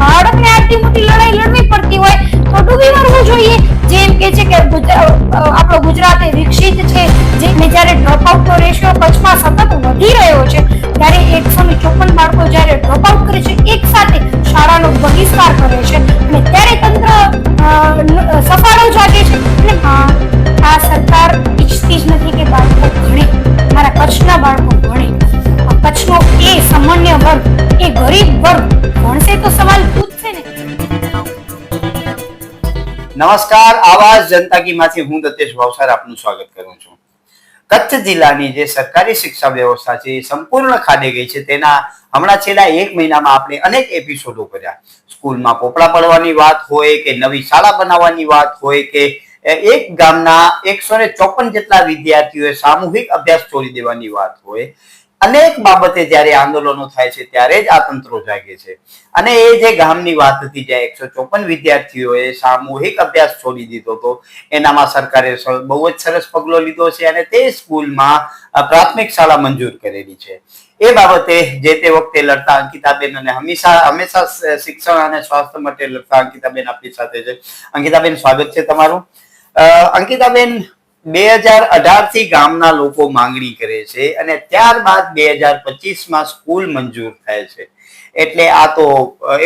બાળકને આટલી મોટી લડાઈ લડવી પડતી હોય તો ડૂબી મરવું જોઈએ. જેમ કે છે કે આપણો ગુજરાત એ વિકસિત છે. જે ને જ્યારે ડ્રોપ આઉટનો રેશિયો કચ્છમાં સતત વધી રહ્યો છે, ત્યારે એકસો ને ચોપન બાળકો જ્યારે ડ્રોપ આઉટ કરે છે, એક સાથે શાળાનો બહિષ્કાર કરે છે. અને ત્યારે તંત્ર સફાળો જાગે છે. અને આ સરકાર ઈચ્છતી જ નથી કે બાળકો ભણે. મારા કચ્છના બાળકો નમસ્કાર, આવાજ જનતા કી માંથી હું દતેશ ભાવસાર આપનું સ્વાગત કરું છું. કચ્છ જિલ્લાની જે સરકારી શિક્ષા વ્યવસ્થા છે સંપૂર્ણ ખાડે ગઈ છે. તેના હમણાં છેલ્લા એક મહિનામાં આપણે અનેક એપિસોડો કર્યા. સ્કૂલમાં પોપડા પડવાની વાત હોય કે નવી શાળા બનાવવાની વાત હોય કે એક ગામના એકસો ને ચોપન જેટલા વિદ્યાર્થીઓએ સામૂહિક અભ્યાસ છોડી દેવાની વાત હોય. અનેક બાબતે જ્યારે આંદોલનો થાય છે, ત્યારે જ આ તંત્રો જાગે છે. અને એ જે ગામની વાત હતી, જ્યાં એકસો ચોપન વિદ્યાર્થીઓએ સામૂહિક અભ્યાસ છોડી દીધો હતો, એનામાં સરકારે બહુ જ સરસ પગલો લીધો છે અને તે સ્કૂલમાં પ્રાથમિક શાળા મંજૂર કરેલી છે. એ બાબતે જે તે વખતે લડતા અંકિતાબેન અને હંમેશા હંમેશા શિક્ષણ અને સ્વાસ્થ્ય માટે લડતા અંકિતાબેન આપણી સાથે છે. અંકિતાબેન, સ્વાગત છે તમારું. અંકિતાબેન બે હજાર અઢારથી ગામના લોકો માંગણી કરે છે અને ત્યારબાદ બે હજાર પચીસમાં સ્કૂલ મંજૂર થાય છે. એટલે આ તો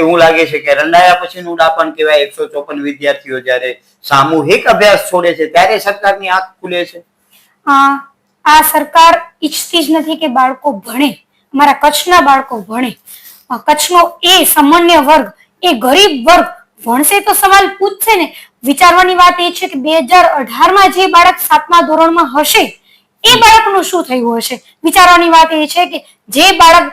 એવું લાગે છે કે રંડાયા પછીનું ઉડાપણ કહેવાય. એકસો ચોપન વિદ્યાર્થીઓ જ્યારે સામૂહિક અભ્યાસ છોડે છે, ત્યારે સરકારની આંખ ખુલે છે? આ સરકાર ઈચ્છતી જ નથી કે બાળકો ભણે. અમારા કચ્છના બાળકો ભણે. કચ્છનો એ સામાન્ય વર્ગ, એ ગરીબ વર્ગ ભણશે તો સવાલ પૂછશે ને. વિચારવાની વાત એ છે કે બે હજાર અઢારમાં જે બાળક સાતમા ધોરણમાં હશે એ બાળકનું શું થયું હશે? વિચારવાની વાત એ છે કે જે બાળક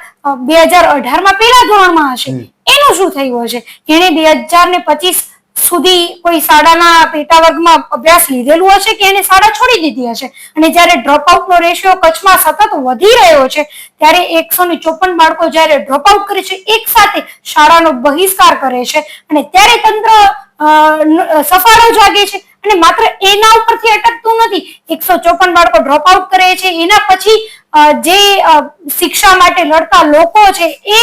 બે હજાર અઢારમાં પહેલા ધોરણમાં હશે એનું શું થયું હશે? એને બે હજાર ને પચીસ સુધી કોઈ શાળાના પેટા વર્ગમાં અભ્યાસ લીધેલું હશે કે એને શાળા છોડી દીધી હશે? અને જ્યારે ડ્રોપ આઉટનો રેશિયો કચ્છમાં સતત વધી રહ્યો છે, ત્યારે એકસો ને ચોપન બાળકો જ્યારે ડ્રોપ આઉટ કરે છે, એક સાથે શાળાનો બહિષ્કાર કરે છે. અને ત્યારે તંત્ર સફારો જાગે છે. અને માત્ર એના ઉપરથી અટકતું નથી, એકસો ચોપન બાળકો ડ્રોપ આઉટ કરે છે. એના પછી જે શિક્ષા માટે લડતા લોકો છે, એ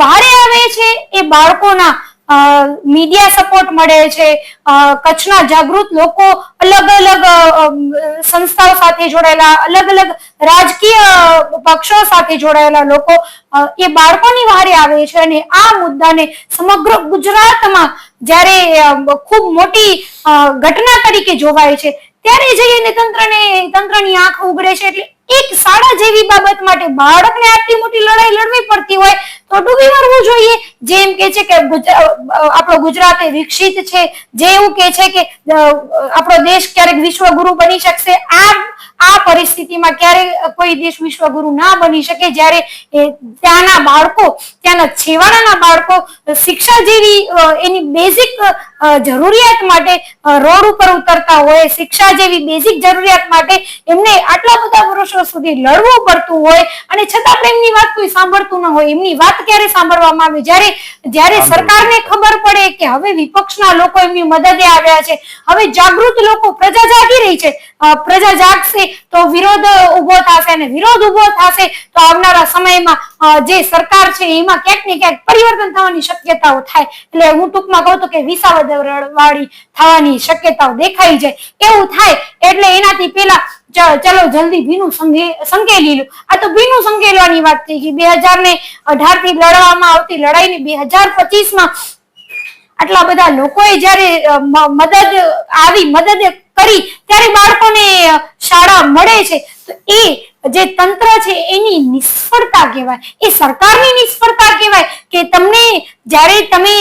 વારે આવે છે, એ બાળકોના મીડિયા સપોર્ટ મળે છે. કચ્છના જાગૃત લોકો અલગ અલગ સંસ્થાઓ સાથે જોડાયેલા, અલગ અલગ રાજકીય પક્ષો સાથે જોડાયેલા લોકો એ બાળકોની વારે આવે છે અને આ મુદ્દાને સમગ્ર ગુજરાતમાં જ્યારે ખૂબ મોટી ઘટના તરીકે જોવાય છે, ત્યારે જઈને તંત્રને, તંત્રની આંખ ઉઘડે છે એટલે એક શાળા જેવી બાબત માટે બાળકને આટલી મોટી લડાઈ લડવી પડતી હોય તો ડૂબી મરવું જોઈએ. જેમ કે છે કે આપણો ગુજરાત એ વિકસિત છે. જે એવું કે છે કે આપણો દેશ ક્યારેક વિશ્વગુરુ બની શકશે. આ આ પરિસ્થિતિમાં ક્યારે કોઈ દેશ વિશ્વગુરુ ના બની શકે જ્યારે ત્યાંના બાળકો, ત્યાંના છેવાડાના બાળકો શિક્ષા જેવી એની બેઝિક જરૂરિયાત માટે રોડ ઉપર ઉતરતા હોય શિક્ષા જેવી બેઝિક જરૂરિયાત માટે એમને આટલા બધા વર્ષો સુધી લડવું પડતું હોય અને છતાં પણ એમની વાત કોઈ સાંભળતું ન હોય. એમની વાત ક્યારે સાંભળવામાં આવે? જ્યારે જ્યારે સરકારને ખબર પડે કે હવે વિપક્ષના લોકો એમની મદદે આવ્યા છે હવે જાગૃત લોકો પ્રજા જાગી રહી છે પ્રજા જાગશે તો વિરોધ ઊભો થશે અને વિરોધ ઊભો થશે તો આવનારા સમયમાં જે સરકાર છે, એમાં ક્યાંક ને ક્યાંક પરિવર્તન થવાની શક્યતાઓ થાય. એટલે હું ટૂંકમાં કહું તો કે વિસાવદર થવાની શક્યતાઓ દેખાઈ જાય. એવું થાય, એટલે એનાથી પેલા ચલો જલ્દી ભીનું સંકેલી લો. આ તો ભીનું સંકેલવાની વાત થઈ ગઈ. બે હજાર ને અઢારથી લડવામાં આવતી લડાઈને બે હજાર પચીસમાં આટલા બધા લોકોએ જયારે મદદ, આવી મદદ કરી, ત્યારે બાળકોને શાળા મળે છે. એ જે તંત્ર છે, એની નિષ્ફળતા કહેવાય. એ સરકારની નિષ્ફળતા કહેવાય કે તમને જ્યારે તમે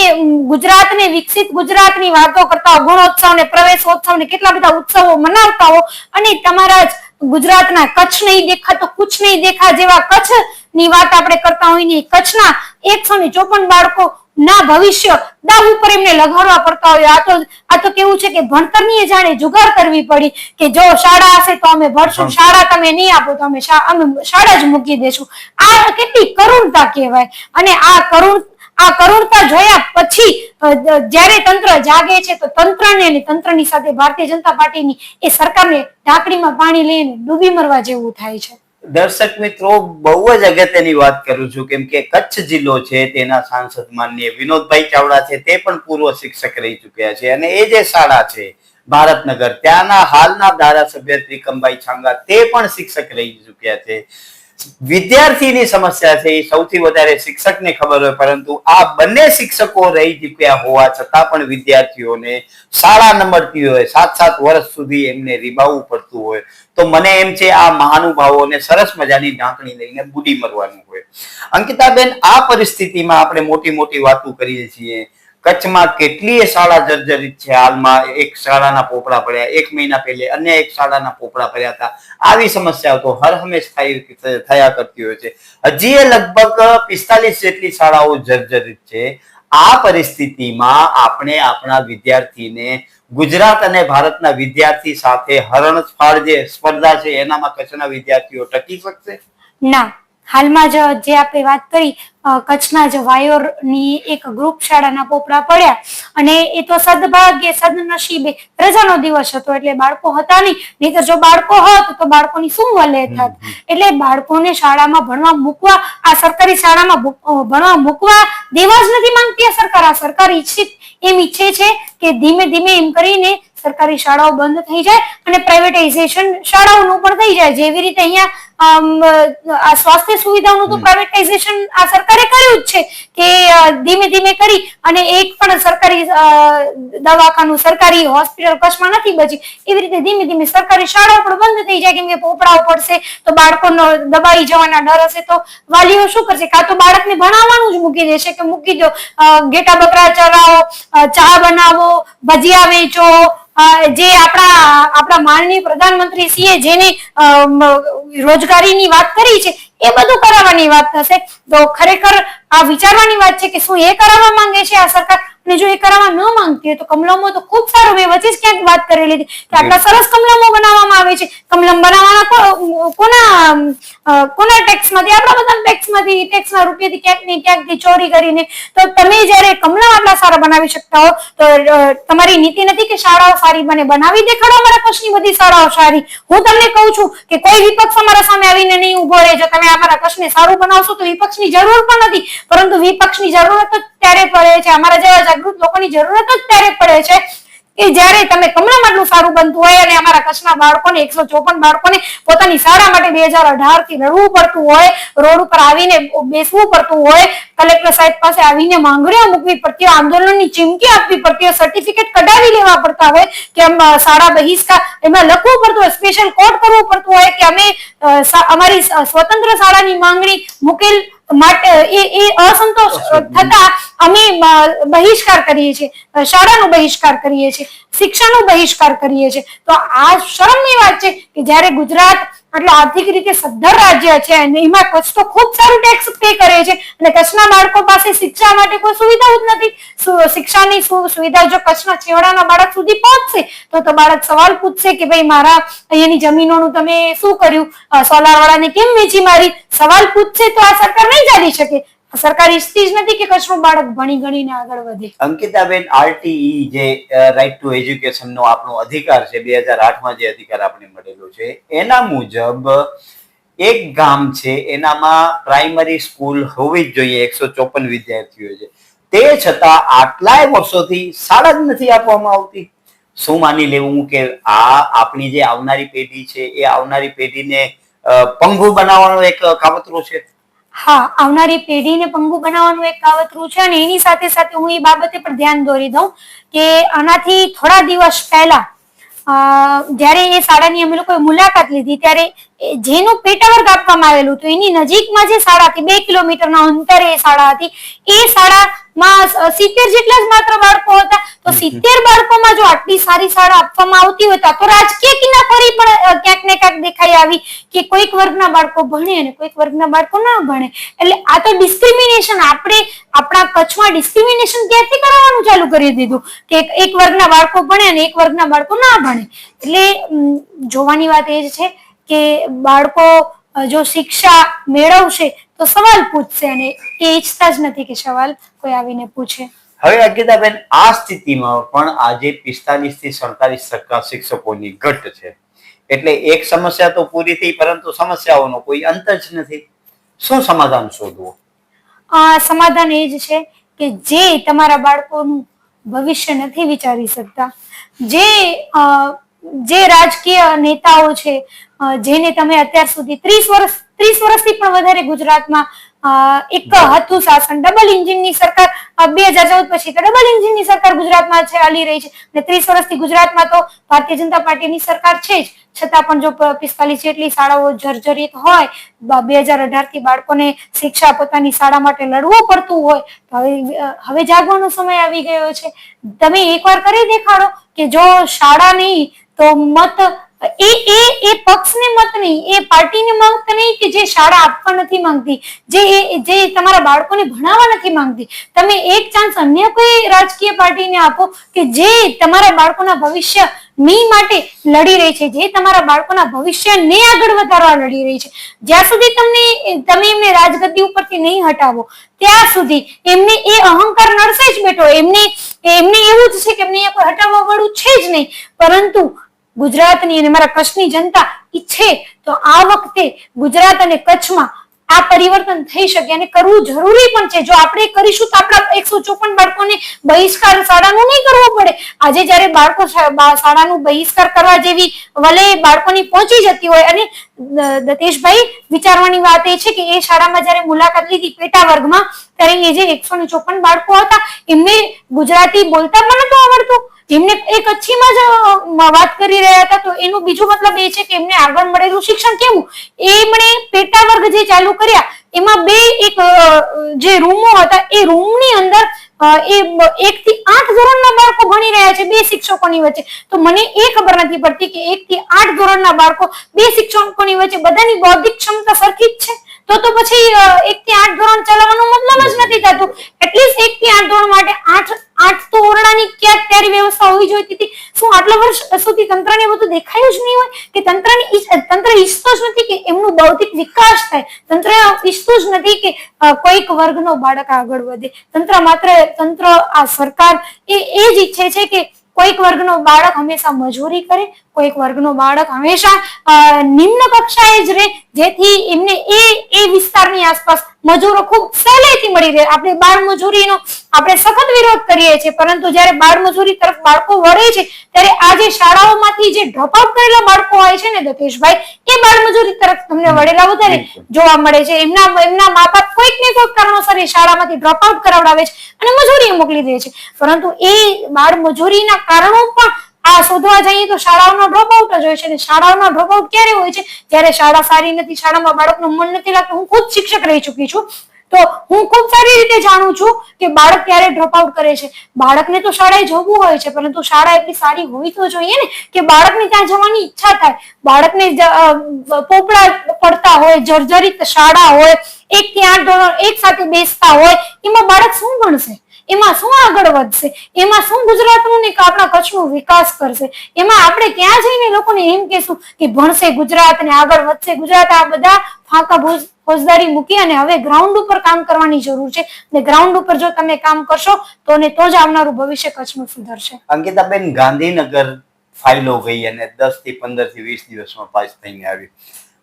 ગુજરાતને વિકસિત ગુજરાતની વાતો કરતા હો ગુણોત્સવ ને પ્રવેશોત્સવ ને કેટલા બધા ઉત્સવો મનાવતા હો, અને તમારા જ ગુજરાતના કચ્છ નહીં દેખા, તો કુછ નહીં દેખા જેવા કચ્છની વાત આપણે કરતા હોય ને કચ્છના એકસો ને ચોપન બાળકો ના ભવિષ્ય. દાવ ઉપર એમને લગાડવા પડતા હોય. આ તો આ તો કેવું છે કે ભણતરની જાણે જુગાર કરવી પડી કે જો શાળા હશે તો અમે ભરશું શાળા તમે નહીં આપો તો અમે અમે શાળા જ મૂકી દેશું. આ કેટલી કરુણતા કહેવાય. અને આ કરુણ આ કરુણતા જોયા પછી જ્યારે તંત્ર જાગે છે તો તંત્રને અને તંત્રની સાથે ભારતીય જનતા પાર્ટીની એ સરકારને ઢાંકડીમાં પાણી લઈને ડૂબી મરવા જેવું થાય છે. દર્શક મિત્રો, બહુ જ અગત્યની વાત કરું છું કેમ કે કચ્છ જિલ્લો છે, તેના સાંસદ માન્ય વિનોદભાઈ ચાવડા છે, તે પણ પૂર્વ શિક્ષક રહી ચૂક્યા છે અને એ જે શાળા છે, ભારતનગર, ત્યાંના હાલના ધારાસભ્ય ત્રિકમભાઈ છાંગા, તે પણ શિક્ષક રહી ચૂક્યા છે. વિદ્યાર્થીની સમસ્યા છે, એ સૌથી વધારે શિક્ષકને ખબર હોય, પરંતુ આ બંને શિક્ષકો રહી ચૂક્યા હોવા છતાં પણ વિદ્યાર્થીઓને શાળા ન મળતી હોય સાત સાત વર્ષ સુધી એમને રીબાવવું પડતું હોય. તો મને એમ છે, આ મહાનુભાવોને સરસ મજાની ઢાંકણી લઈને બુડી મરવાનું હોય. અંકિતાબેન, આ પરિસ્થિતિમાં આપણે મોટી મોટી વાતો કરીએ છીએ. કચ્છમાં કેટલીય શાળા જર્જરિત છે. હાલમાં એક શાળાના પોપડા પડ્યા એક મહિના પહેલે અન્ય એક શાળાના પોપડા પડ્યા હતા. આવી સમસ્યાઓ તો હર હંમેશ થયા કરતી હોય છે. હજી લગભગ પિસ્તાલીસ જેટલી શાળાઓ જર્જરિત છે. આ પરિસ્થિતિમાં આપણે આપણા વિદ્યાર્થીને ગુજરાત અને ભારતના વિદ્યાર્થી સાથે હરણફાળ જે સ્પર્ધા છે, એનામાં કચ્છના વિદ્યાર્થીઓ ટકી શકશે? ના. હાલમાં જ જે આપણે વાત કરી કચ્છના જ વાયોરની એક ગ્રુપ શાળાના પોપડા પડ્યા અને એ તો સદભાગ્ય સદનસીબે રજાનો દિવસ હતો એટલે બાળકો હતા નહીં. નહીતર જો બાળકો હોત તો બાળકોની શું વલે થાત એટલે બાળકોને શાળામાં ભણવા મૂકવા આ સરકારી શાળામાં ભણવા મૂકવા દેવા જ નથી માંગતી આ સરકાર. આ સરકાર ઈચ્છિત એમ ઈચ્છે છે કે ધીમે ધીમે એમ કરીને સરકારી શાળાઓ બંધ થઈ જાય અને પ્રાઇવેટાઇઝેશન શાળાઓનું પણ થઈ જાય. જેવી રીતે અહીંયા આ સ્વાસ્થ્ય સુવિધાઓનું તો પ્રાઇવેટાઇઝેશન આ સરકારે કર્યું જ છે કે ધીમે ધીમે કરી અને એક પણ સરકારી દવાખાનું સરકારી હોસ્પિટલ કચ્છમાં નથી બચી. એવી રીતે ધીમે ધીમે સરકારી શાળાઓ પણ બંધ થઈ જાય. કેમ કે પોપડાઓ પડશે તો બાળકોનો દબાઈ જવાના ડર હશે તો વાલીઓ શું કરશે? કાં તો બાળકને ભણાવવાનું જ મૂકી દેશે કે મૂકી દો. ઘેટા બકરા ચરાવો ચા બનાવો ભજીયા વેચો. જે આપણા આપણા માનનીય પ્રધાનમંત્રી શ્રીએ જેને રોજગારીની વાત કરી છે, એ બધું કરાવવાની વાત થશે. તો ખરેખર આ વિચારવાની વાત છે કે શું એ કરાવવા માંગે છે આ સરકાર? અને જો એ કરાવવા ન માંગતી હોય તો કમલમો તો ખૂબ સારું મેં વચ્ચે જ ક્યાંક વાત કરેલી હતી કે આટલા સરસ કમલમો બનાવવામાં આવે છે. કમલમ બનાવવાના કોના કોના ટેક્સમાંથી આપણા બધા ટેક્સમાંથી ટેક્સ ના રૂપિયાથી ક્યાંક ને ક્યાંકથી ચોરી કરીને. તો તમે જ્યારે કમલમ આટલા સારા બનાવી શકતા હો તો તમારી નીતિ નથી કે શાળાઓ સારી બને બનાવી દેખાડો અમારા કચ્છની બધી શાળાઓ સારી. હું તમને કહું છું કે કોઈ વિપક્ષ અમારા સામે આવીને નહીં ઊભો રહે. જો તમે અમારા કચ્છને સારું બનાવશો તો વિપક્ષની જરૂર પણ નથી. પરંતુ વિપક્ષની જરૂરત જ ત્યારે પડે છે. અમારા જેવા જાગૃત લોકોની જરૂરત જ ત્યારે પડે છે કે જ્યારે તમે કમળા માટલું સારું બનતું હોય અને અમારા કચ્છના બાળકોને, એકસો ચોપન બાળકોને પોતાની શાળા માટે બે હજાર અઢારથી લડવું પડતું હોય, રોડ ઉપર આવીને બેસવું પડતું હોય, કલેક્ટર સાહેબ પાસે આવીને માંગણીઓ મૂકવી પડતી હોય, આંદોલનની ચીમકી આપવી પડતી હોય સર્ટિફિકેટ કઢાવી લેવા પડતા હોય, કે શાળા બહિષ્કાર, એમાં લખવું પડતું હોય સ્પેશિયલ કોડ કરવું પડતું હોય કે અમે અમારી સ્વતંત્ર શાળાની માંગણી મુકેલ માટે એ એ અસંતોષ થતા અમે બહિષ્કાર કરીએ છીએ. શાળાનો બહિષ્કાર કરીએ છીએ. શિક્ષણનો બહિષ્કાર કરીએ છીએ. તો આ શરમની વાત છે કે જ્યારે ગુજરાત એટલે આર્થિક રીતે સદ્ધર રાજ્ય છે અને એમાં કચ્છ તો ખૂબ સારું ટેક્સ પે કરે છે અને કચ્છના બાળકો પાસે શિક્ષા માટે કોઈ સુવિધાઓ જ નથી. શિક્ષાની સુવિધા જો કચ્છના છેવાડાના બાળક સુધી પહોંચશે, તો તો બાળક સવાલ પૂછશે કે ભાઈ મારા અહીંયાની જમીનોનું તમે શું કર્યું? સોલાર વાળાને કેમ વેચી મારી? સવાલ પૂછશે તો આ સરકાર નહીં ચાલી શકે. સરકાર ઈચ્છતી જ નથી કે કશું બાળક ભણી ગણીને આગળ વધે? અંકિતાબેન, આરટીઈ જે રાઈટ ટુ એજ્યુકેશન નો આપણો અધિકાર છે, બે હજાર આઠમાં જે અધિકાર આપણે મળેલો છે, એના મુજબ એક ગામ છે, એનામાં પ્રાઇમરી સ્કૂલ હોવી જ જોઈએ, એકસો ચોપન વિદ્યાર્થીઓ છે. તે છતાં આટલાય વર્ષોથી શાળા જ નથી આપવામાં આવતી. શું માની લેવું કે આ આપણી જે આવનારી પેઢી છે, એ આવનારી પેઢીને પંગુ બનાવવાનો એક કાવતરો છે? હા, આવનારી પેઢીને પંગુ બનાવવાનું એક કાવતરું છે અને એની સાથે સાથે હું એ બાબતે પણ ધ્યાન દોરી દઉં કે આનાથી થોડા દિવસ પહેલા જ્યારે એ શાળાની અમે લોકોએ મુલાકાત લીધી, ત્યારે જેનું પેટાવર્ગ આપવામાં આવેલું હતું એની નજીકમાં જે શાળા હતી બે કિલોમીટરના અંતરે એ શાળા હતી. એ શાળામાં સિત્તેર જેટલા જ માત્ર બાળકો હતા. તો સિત્તેર બાળકોમાં જો આટલી સારી શાળા આપવામાં આવતી હોય તો રાજકીય કિનાફરી પણ ક્યાંક ને ક્યાંક દેખાઈ આવી કે કોઈક વર્ગના બાળકો ભણે અને કોઈક વર્ગના બાળકો ના ભણે. એટલે આ તો ડિસ્ક્રિમિનેશન આપણે આપણા કચ્છમાં ડિસ્ક્રિમિનેશન ક્યાંથી કરાવવાનું ચાલુ કરી દીધું? કે એક- એક વર્ગના બાળકો ભણે અને એક વર્ગના બાળકો ના ભણે. એટલે જોવાની વાત એ જ છે કે બાળકો જો શિક્ષા મેળવશે તો સવાલ પૂછશે અને એ ઈચ્છતા જ નથી કે સવાલ કોઈ આવીને પૂછે. હવે અંકિતાબેન આ સ્થિતિમાં પણ આજે પિસ્તાલીસથી સડતાલીસ ટકા શિક્ષકોની ઘટ છે. એટલે એક સમસ્યા તો પૂરી થઈ પરંતુ સમસ્યાઓનો કોઈ અંત જ નથી. શું સમાધાન શોધવું? આ સમાધાન એ જ છે કે જે તમારા બાળકોનું ભવિષ્ય નથી વિચારી શકતા જે જે રાજકીય નેતાઓ છે જેને તમે અત્યાર સુધી ત્રીસ વર્ષ, ત્રીસ વર્ષથી પણ વધારે ગુજરાતમાં એક હતું શાસન ડબલ ઇન્જિનની સરકાર બે હજાર ચૌદ પછી તો ડબલ ઇન્જિનની સરકાર ગુજરાતમાં છે, ચાલી રહી છે. અને ત્રીસ વર્ષથી ગુજરાતમાં તો ભારતીય જનતા પાર્ટીની સરકાર છે જ. છતાં પણ જો પિસ્તાલીસ જેટલી શાળાઓ જર્જરિત હોય, બે હજાર અઢારથી બાળકોને શિક્ષા પોતાની શાળા માટે લડવું પડતું હોય, તો હવે હવે જાગવાનો સમય આવી ગયો છે. તમે એકવાર કરી દેખાડો કે જો શાળા નહીં તો મત, એ એ એ પક્ષને મત નહીં, એ પાર્ટીને મત નહીં કે જે શાળા આપવા નથી માંગતી, જે જે તમારા બાળકોને ભણાવવા નથી માંગતી. તમે એક ચાન્સ અન્ય કોઈ રાજકીય પાર્ટીને આપો કે જે તમારા બાળકોના ભવિષ્યની માટે લડી રહી છે, જે તમારા બાળકોના ભવિષ્યને આગળ વધારવા લડી રહી છે. જ્યાં સુધી તમને, તમે એમને રાજગદ્દી ઉપરથી નહીં હટાવો, ત્યાં સુધી એમને એ અહંકાર નડશે જ બેઠો એમને એમને એવું જ છે કે એમને કોઈ હટાવવા વાળું છે જ નહીં. પરંતુ ગુજરાતની અને મારા કચ્છની જનતા ઈચ્છે તો આ વખતે ગુજરાત અને કચ્છમાં આ પરિવર્તન થઈ શકે અને કરવું જરૂરી પણ છે. જો આપણે કરીશું તો આપણા એકસો ચોપન બાળકોને બહિષ્કાર શાળાનું નહીં કરવો પડે. આજે જ્યારે બાળકો શાળાનું બહિષ્કાર કરવા જેવી વલે બાળકોની પહોંચી જતી હોય અને દતેશભાઈ વિચારવાની વાત એ છે કે એ શાળામાં જ્યારે મુલાકાત લીધી પેટા વર્ગમાં, ત્યારે એ જે એકસો ચોપન બાળકો હતા એમને ગુજરાતી બોલતા પણ નતું આવડતું. એમને એ કચ્છીમાં જ વાત કરી રહ્યા હતા, તો એનું બીજો મતલબ એ છે કે એમને આગળ મળેલું શિક્ષણ કેવું? એમણે પેટા વર્ગ જે ચાલુ કર્યા, એમાં બે એક જે રૂમો હતા, એ રૂમની અંદર એ એક થી આઠ ધોરણના બાળકો ભણી રહ્યા છે, બે શિક્ષકોની વચ્ચે. તો મને એ ખબર નથી પડતી કે એક થી આઠ ધોરણના બાળકો, બે શિક્ષકોની વચ્ચે બધાની બૌદ્ધિક ક્ષમતા સરખી જ છે? તો તો પછી એક થી આઠ ધોરણ ચલાવવાનો મતલબ જ નથી થતો. એટલીસ્ટ એક થી આઠ ધોરણ માટે આઠ આઠ તો ઓરડાની ક્યાંક ત્યારે વ્યવસ્થા હોવી જોઈતી હતી. શું આટલા વર્ષ સુધી તંત્રને બધું દેખાયું જ નહીં હોય? કે તંત્રને તંત્ર ઈચ્છતો જ નથી કે એમનું બૌદ્ધિક વિકાસ થાય? તંત્ર ઈચ્છતું જ નથી કે કોઈક વર્ગનો બાળક આગળ વધે. તંત્ર માત્ર, તંત્ર, આ સરકાર એ એ જ ઈચ્છે છે કે કોઈક વર્ગનો બાળક હંમેશા મજૂરી કરે કોઈક વર્ગનો બાળક હંમેશા નિમ્ન કક્ષાએ જ રહે જેથી એમને એ એ વિસ્તારની આસપાસ મજૂરો ખૂબ સહેલાઈથી મળી રહે. આપણે બાળ મજૂરીનો આપણે સખત વિરોધ કરીએ છીએ પરંતુ જ્યારે બાળ મજૂરી તરફ બાળકો વળે છે ત્યારે આ જે શાળાઓમાંથી જે ડ્રોપ આઉટ કરેલા બાળકો હોય છે ને દતેશભાઈ એ બાળ મજૂરી તરફ તમને વળેલા વધારે જોવા મળે છે. એમના એમના મા બાપ કોઈક ને કોઈક કારણોસર એ શાળામાંથી ડ્રોપ આઉટ કરાવડાવે છે અને મજૂરી મોકલી દે છે. પરંતુ એ બાળ મજૂરીના કારણો પણ આ શોધવા જઈએ તો શાળાઓનો ડ્રોપ આઉટ જ હોય છે શાળાઓનો ડ્રોપ આઉટ ક્યારે હોય છે? જ્યારે શાળા સારી નથી, શાળામાં બાળકનું મન નથી લાગતું. હું ખુદ શિક્ષક રહી ચૂકી છું. તો હું ખૂબ સારી રીતે જાણું છું કે બાળક ક્યારે ડ્રોપ આઉટ કરે છે. બાળકને તો શાળાએ જવું હોય છે, પરંતુ શાળા એટલી સારી હોવી તો જોઈએ ને કે બાળકને ત્યાં જવાની ઈચ્છા થાય. બાળકને પોપડા પડતા હોય, જર્જરિત શાળા હોય, એક થી આઠ ધોરણ એક સાથે બેસતા હોય, એમાં બાળક શું ભણશે? એમાં શું આગળ વધશે? એમાં શું ગુજરાતનું ને આપણા કચ્છનો વિકાસ કરશે? એમાં આપણે ક્યાં જઈને લોકોને એમ કહેશું કે ભણશે ગુજરાત ને આગળ વધશે? ગુજરાત આ બધા ફાંકા ભોજ, ફોજદારી મૂકી અને હવે ગ્રાઉન્ડ ઉપર કામ કરવાની જરૂર છે. ને ગ્રાઉન્ડ ઉપર જો તમે કામ કરશો, તો ને તો જ આવનારું ભવિષ્ય કચ્છનું સુધરશે. અંકિતાબેન, ગાંધીનગર ફાઇલો ગઈ અને દસથી પંદરથી વીસ દિવસમાં પાસ થઈને આવી.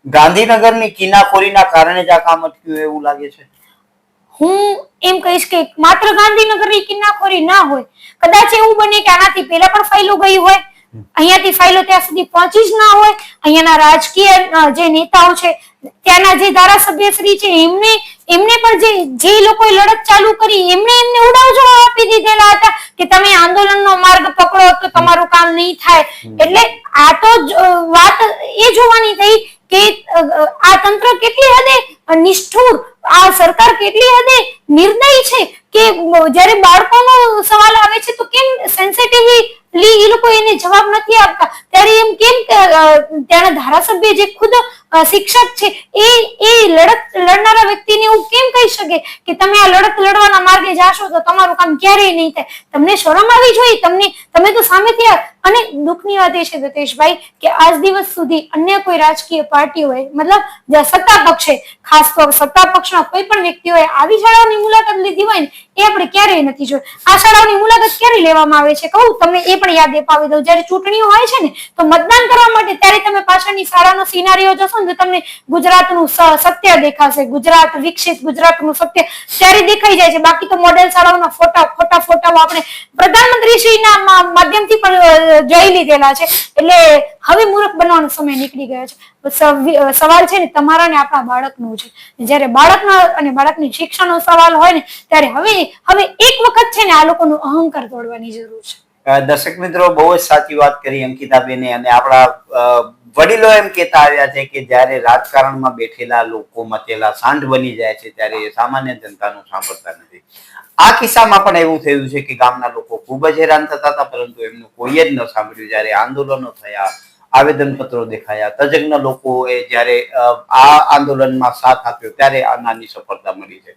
ગાંધીનગરની કિનાખોરીના કારણે જ આ કામ અટક્યું એવું લાગે છે? હું એમ કહીશ કે માત્ર ગાંધીનગરની કિન્નાખોરી ના હોય. કદાચ એવું બને કે આનાથી પહેલા પણ ફાઇલો ગઈ હોય. અહીંયાથી ફાઇલો ત્યાં સુધી પહોંચી જ ના હોય. અહીંયાના રાજકીય જે નેતાઓ છે ત્યાંના જે ધારાસભ્ય શ્રી છે એમને એમને પણ જે જે લોકોએ લડત ચાલુ કરી એમને એમને ઉડાવ જવાબ આપી દીધેલા હતા કે તમે આંદોલનનો માર્ગ પકડો તો તમારું કામ નહીં થાય. એટલે આ તો વાત એ જોવાની થઈ કે આ તંત્ર કેટલી હદે નિષ્ઠુર, આ સરકાર કેટલી હદે નિર્દયી છે કે જ્યારે બાળકોનો સવાલ આવે છે તો કેમ સેન્સિટિવલી એ લોકો એને જવાબ નથી આપતા? ત્યારે એમ કેમ ત્યાંના ધારાસભ્ય જે ખુદ શિક્ષક છે, એ એ લડત, લડનારા વ્યક્તિને એવું કેમ કહી શકે કે તમે આ લડત લડવાના માર્ગે જાશો તો તમારું કામ ક્યારેય નહીં થાય? તમને શરમ આવી જોઈએ તમને, તમે તો સામેથી અને દુઃખની વાત એ છે, દતેશભાઈ, કે આજ દિવસ સુધી અન્ય કોઈ રાજકીય પાર્ટીઓએ, મતલબ સત્તા પક્ષે ખાસ તો સત્તા પક્ષના કોઈ પણ વ્યક્તિઓએ આવી શાળાઓની મુલાકાત લીધી હોય ને, એ આપણે ક્યારેય નથી જોયું આ શાળાઓની મુલાકાત ક્યારે લેવામાં આવે છે? કહું, તમને એ પણ યાદ અપાવી દઉં. જ્યારે ચૂંટણીઓ હોય છે ને, તો મતદાન કરવા માટે ત્યારે તમે પાછળની શાળાનો સિનારીઓ જોશો ને, તો તમને ગુજરાતનું સત્ય દેખાશે. ગુજરાત વિકસિત, ગુજરાતનું સત્ય ત્યારે દેખાઈ જાય છે. બાકી તો મોડેલ શાળાઓના ફોટા ફોટા, ફોટાઓ આપણે પ્રધાનમંત્રી શ્રીના માધ્યમથી પણ જોઈ લીધેલા છે. એટલે હવે મૂર્ખ બનવાનો સમય નીકળી ગયો છે. સવ- સવાલ છે ને તમારા ને આપણા બાળકનો છે. જ્યારે બાળકનો અને બાળકની શિક્ષણનો સવાલ હોય ને, ત્યારે હવે હવે એક વખત છે ને આ લોકોનું અહંકાર તોડવાની જરૂર છે. દર્શક મિત્રો, બહુ જ સાચી વાત કરી અંકિતાબેને અને આપણા વડીલો એમ કહેતા આવ્યા છે કે જ્યારે રાજકારણમાં બેઠેલા લોકો મતેલા સાંઠ બની જાય છે, ત્યારે સામાન્ય જનતાનું સાંભળતા નથી. આ કિસ્સામાં પણ એવું થયું છે કે ગામના લોકો ખૂબ જ હેરાન થતા હતા, પરંતુ એમનું કોઈ જ ન સાંભળ્યું. જ્યારે આંદોલનો થયા, આવેદનપત્રો દેખાયા, તજજ્ઞ લોકોએ જ્યારે આ આંદોલનમાં સાથ આપ્યો, ત્યારે આ નાની સફળતા મળી છે.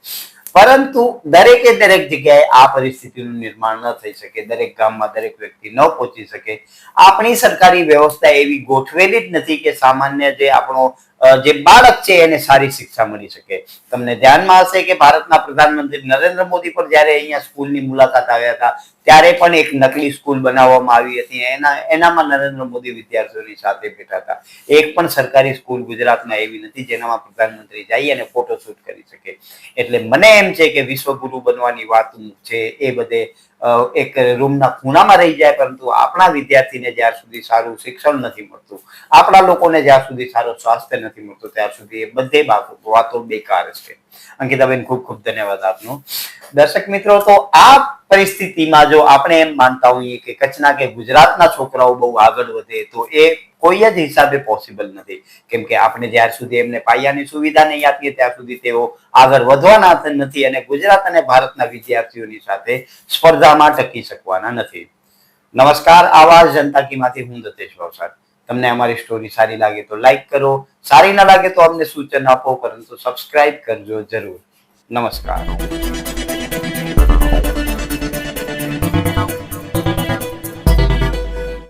પરંતુ દરેકે દરેક જગ્યાએ આ પરિસ્થિતિનું નિર્માણ ન થઈ શકે, દરેક ગામમાં દરેક વ્યક્તિ ન પહોંચી શકે. આપણી સરકારી વ્યવસ્થા એવી ગોઠવેલી જ નથી કે સામાન્ય જે આપણો જે બાળક છે એને સારી શિક્ષા મળી શકે. તમને ધ્યાનમાં હશે કે ભારતના પ્રધાનમંત્રી નરેન્દ્ર મોદી પર જ્યારે અહીંયા સ્કૂલની મુલાકાત આવ્યા હતા, ત્યારે પણ એક નકલી સ્કૂલ બનાવવામાં આવી હતી. એના, એનામાં નરેન્દ્ર મોદી વિદ્યાર્થીઓની સાથે બેઠા હતા. એક પણ સરકારી સ્કૂલ ગુજરાતમાં એવી નથી, જેનામાં પ્રધાનમંત્રી જઈ અને ફોટોશૂટ કરી શકે. એટલે મને એમ છે કે વિશ્વગુરુ બનવાની વાત છે એ બધે એક રૂમના ખૂણામાં રહી જાય, પરંતુ આપણા વિદ્યાર્થીને જ્યાં સુધી સારું શિક્ષણ નથી મળતું, આપણા લોકોને જ્યાં સુધી સારું સ્વાસ્થ્ય નથી મળતું ત્યાં સુધી એ બધે વાતો બેકાર છે. અંકિતાબેન, ખૂબ ખૂબ ધન્યવાદ આપનો. દર્શક મિત્રો, તો આ પરિસ્થિતિમાં જો આપણે એમ માનતા હોઈએ કે કચ્છના કે ગુજરાતના છોકરાઓ બહુ આગળ વધે, તો એ કોઈ જ હિસાબે પોસિબલ નથી. કેમ કે આપણે જ્યાર સુધી એમને પાયાની સુવિધા નહીં આપીએ, ત્યાં સુધી તેઓ આગળ વધવાના નથી અને ગુજરાત અને ભારતના વિદ્યાર્થીઓની સાથે સ્પર્ધામાં ટકી શકવાના નથી. નમસ્કાર આવાજ જનતા કીમાંથી હું દત્તેશ ભાવસાર તમને અમારી સ્ટોરી સારી લાગે તો લાઈક કરો, સારી ના લાગે તો અમને સૂચન આપો, પરંતુ સબસ્ક્રાઇબ કરજો જરૂર. નમસ્કાર.